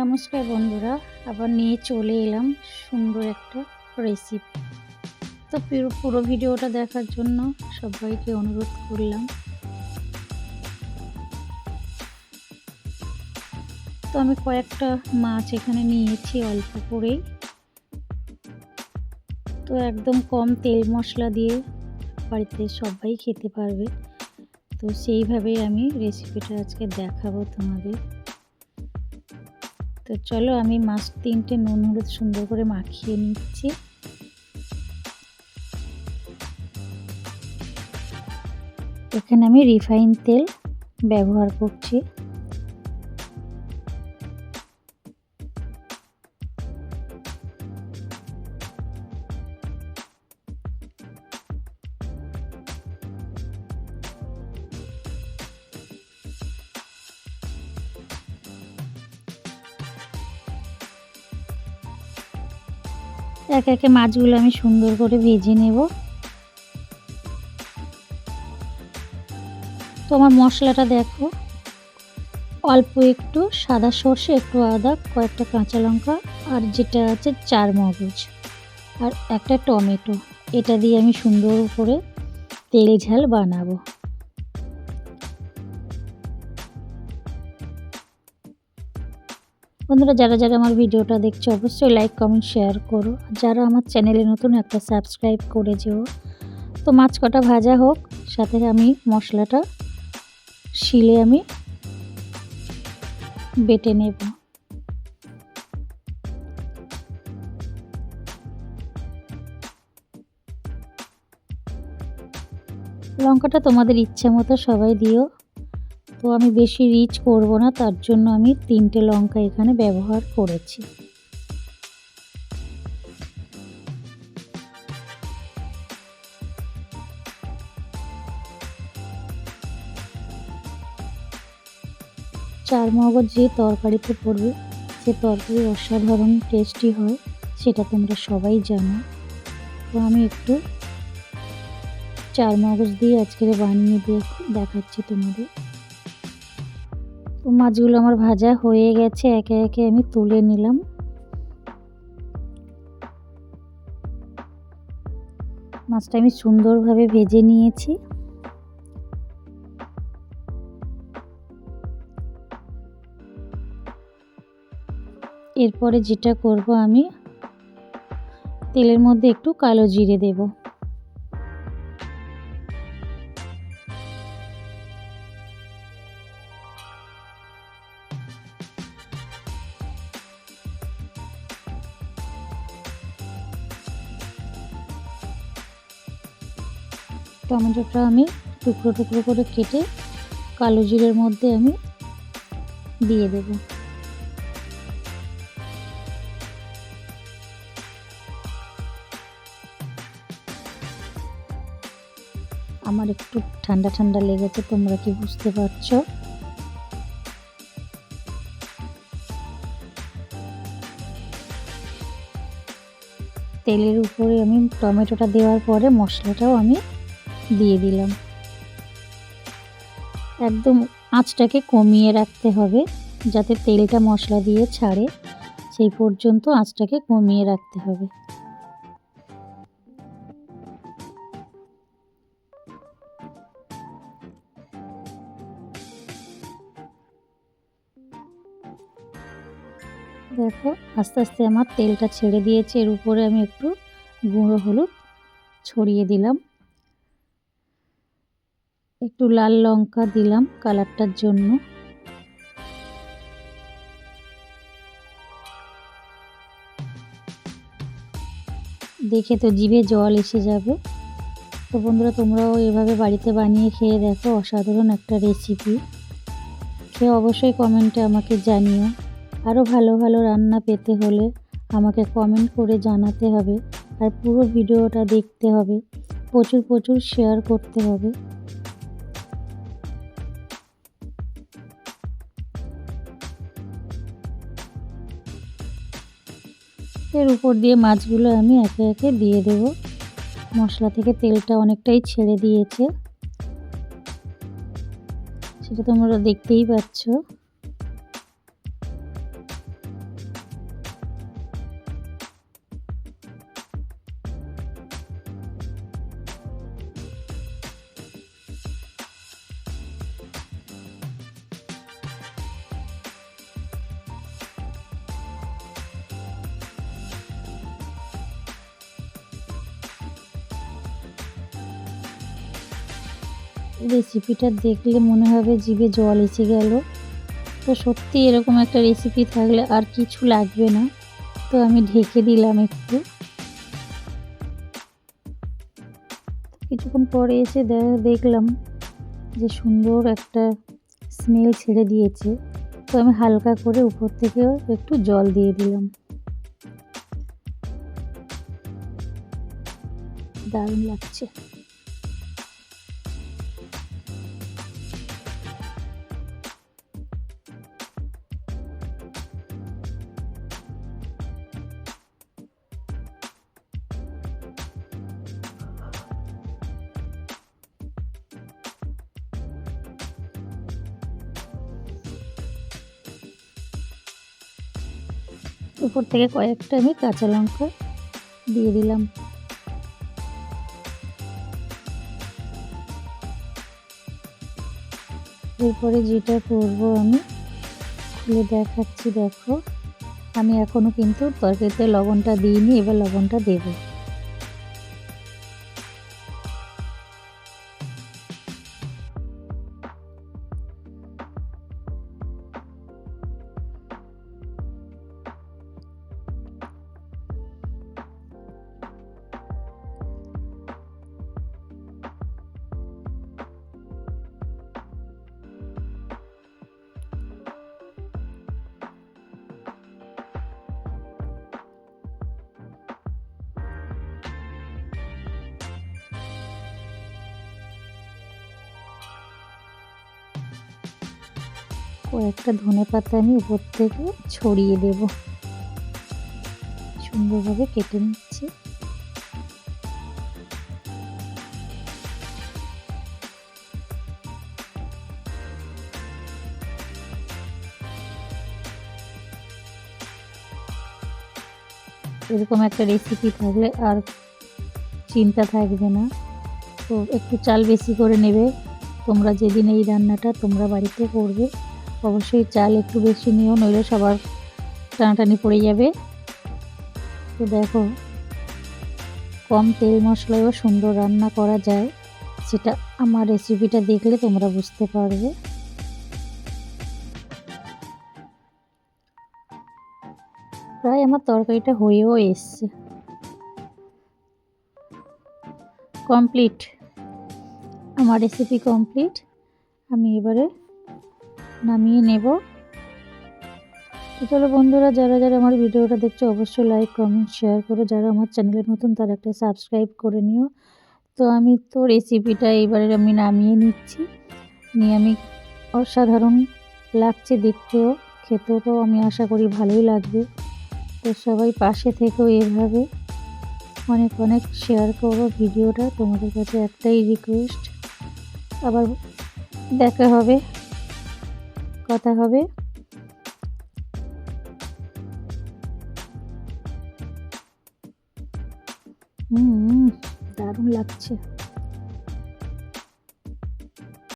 নমস্কার বন্ধুরা, আবার নিয়ে চলে এলাম সুন্দর একটা রেসিপি তো পুরো ভিডিওটা দেখার জন্য সবাইকে অনুরোধ করলাম। তো আমি কয়েকটা মাছ এখানে নিয়েছি অল্প করেই। তো একদম কম তেল মশলা দিয়ে বাড়িতে সবাই খেতে পারবে। তো সেইভাবেই আমি রেসিপিটা আজকে দেখাবো তোমাদের। তো চলো আমি মাছ তিনটে নুন, হলুদ, সুন্দর করে মাখিয়ে নিচ্ছি। এখানে আমি রিফাইন তেল ব্যবহার করছি। এক একে মাছগুলো আমি সুন্দর করে ভেজে নেব। তোমার মশলাটা দেখো। অল্প একটু সাদা সর্ষে, একটু আদা, কয়েকটা কাঁচা লঙ্কা আর যেটা আছে চার মগজ আর একটা টমেটো। এটা দিয়ে আমি সুন্দর করে তেল ঝাল বানাবো। বন্ধুরা, যারা যারা আমার ভিডিওটা দেখছ, অবশ্যই লাইক কমেন্ট শেয়ার করো। যারা আমার চ্যানেলে নতুন, একটা সাবস্ক্রাইব করে যেও। তো মাছ কটা ভাজা হোক, সাথে আমি মশলাটা শিলে আমি বেটে নেব। লঙ্কাটা তোমাদের ইচ্ছে মতো সবাই দিও। তো আমি বেশি রিচ করব না, তার জন্য আমি তিনটে লঙ্কা এখানে ব্যবহার করেছি। চার মগজ যে তরকারিতে পড়বে, সে তরকারি অসাধারণ টেস্টি হয়, সেটা তোমরা সবাই জানো। তো আমি একটু চার মগজ দিয়ে আজকে বানিয়ে দিয়ে দেখাচ্ছি তোমাদের। তো মাছগুলো আমার ভাজা হয়ে গেছে, একে একে আমি তুলে নিলাম। মাছটা আমি সুন্দরভাবে ভেজে নিয়েছি। এরপরে যেটা করব আমি, তেলের মধ্যে একটু কালো জিরে দেবো। টমেটোটা আমি টুকরো টুকরো করে কেটে কালো জিরের মধ্যে আমি দিয়ে দেব। আমার একটু ঠান্ডা ঠান্ডা লেগেছে, তোমরা কি বুঝতে পারছ? তেলের উপরে আমি টমেটোটা দেওয়ার পরে মশলাটাও আমি দিয়ে দিলাম। একদম আঁচটাকে কমিয়ে রাখতে হবে, যাতে তেলটা মশলা দিয়ে ছাড়ে। সেই পর্যন্ত আঁচটাকে কমিয়ে রাখতে হবে। দেখো, আস্তে আস্তে আমার তেলটা ছেড়ে দিয়েছে। এর উপরে আমি একটু গুঁড়ো হলুদ ছড়িয়ে দিলাম। একটু লাল লঙ্কা দিলাম কালারটার জন্য। দেখে তো জিভে জল এসে যাবে। তো বন্ধুরা, তোমরাও এভাবে বাড়িতে বানিয়ে খেয়ে দেখো, অসাধারণ একটা রেসিপি খেয়ে অবশ্যই কমেন্টে আমাকে জানিও। আরও ভালো ভালো রান্না পেতে হলে আমাকে কমেন্ট করে জানাতে হবে। আর পুরো ভিডিওটা দেখতে হবে। প্রচুর প্রচুর শেয়ার করতে হবে। এর উপর দিয়ে মাছগুলো আমি একে একে দিয়ে দেব। মশলা থেকে তেলটা অনেকটাই ছেড়ে দিয়েছে। সেটা তোমরা দেখতেই পাচ্ছ। রেসিপিটা দেখলে মনে হবে জিভে জল এসে গেল। তো সত্যি এরকম একটা রেসিপি থাকলে আর কিছু লাগবে না। তো আমি ঢেকে দিলাম একটু। কিছুক্ষণ পরে এসে দেখলাম যে সুন্দর একটা স্মেল ছেড়ে দিয়েছে। তো আমি হালকা করে উপর থেকেও একটু জল দিয়ে দিলাম। দারুণ লাগছে। উপর থেকে কয়েকটা আমি কাঁচা লঙ্কা দিয়ে দিলাম। এরপরে যেটা করব আমি, খুলে দেখাচ্ছি, দেখো। আমি এখনও কিন্তু তরকারিতে লবণটা দিইনি, এবার লবণটা দেবো। কয়েকটা ধনে পাতা আমি উপর থেকে ছড়িয়ে দেব। সুন্দরভাবে কেটে নিচ্ছি। এরকম একটা রেসিপি থাকলে আর চিন্তা থাকবে না। তো একটু চাল বেশি করে নেবে। তোমরা যেদিন এই রান্নাটা তোমরা বাড়িতে করবে। অবশ্যই চাল একটু বেশি নিও, নইলে সবার টানাটানি পড়ে যাবে। তো দেখো, কম তেল মশলায়ও সুন্দর রান্না করা যায়। সেটা আমার রেসিপিটা দেখলে তোমরা বুঝতে পারবে। প্রায় আমার তরকারিটা হয়েও এসছে। কমপ্লিট আমার রেসিপি কমপ্লিট আমি এবারে নামিয়ে নেব। তো চলো বন্ধুরা, যারা যারা আমার ভিডিওটা দেখছ, অবশ্যই লাইক কমেন্ট শেয়ার করো। যারা আমার চ্যানেলে নতুন, তারা একটা সাবস্ক্রাইব করে নিও। তো আমি তো রেসিপিটা এবারে আমি নামিয়ে নিচ্ছি। নিয়ে আমি অসাধারণ লাগছে দেখতেও। খেতেও তো আমি আশা করি ভালোই লাগবে। তো সবাই পাশে থেকেও এভাবে। অনেক অনেক শেয়ার করো ভিডিওটা। তোমাদের কাছে একটাই রিকোয়েস্ট আবার দেখা হবে। কথা হবে। হুম দারুণ লাগছে।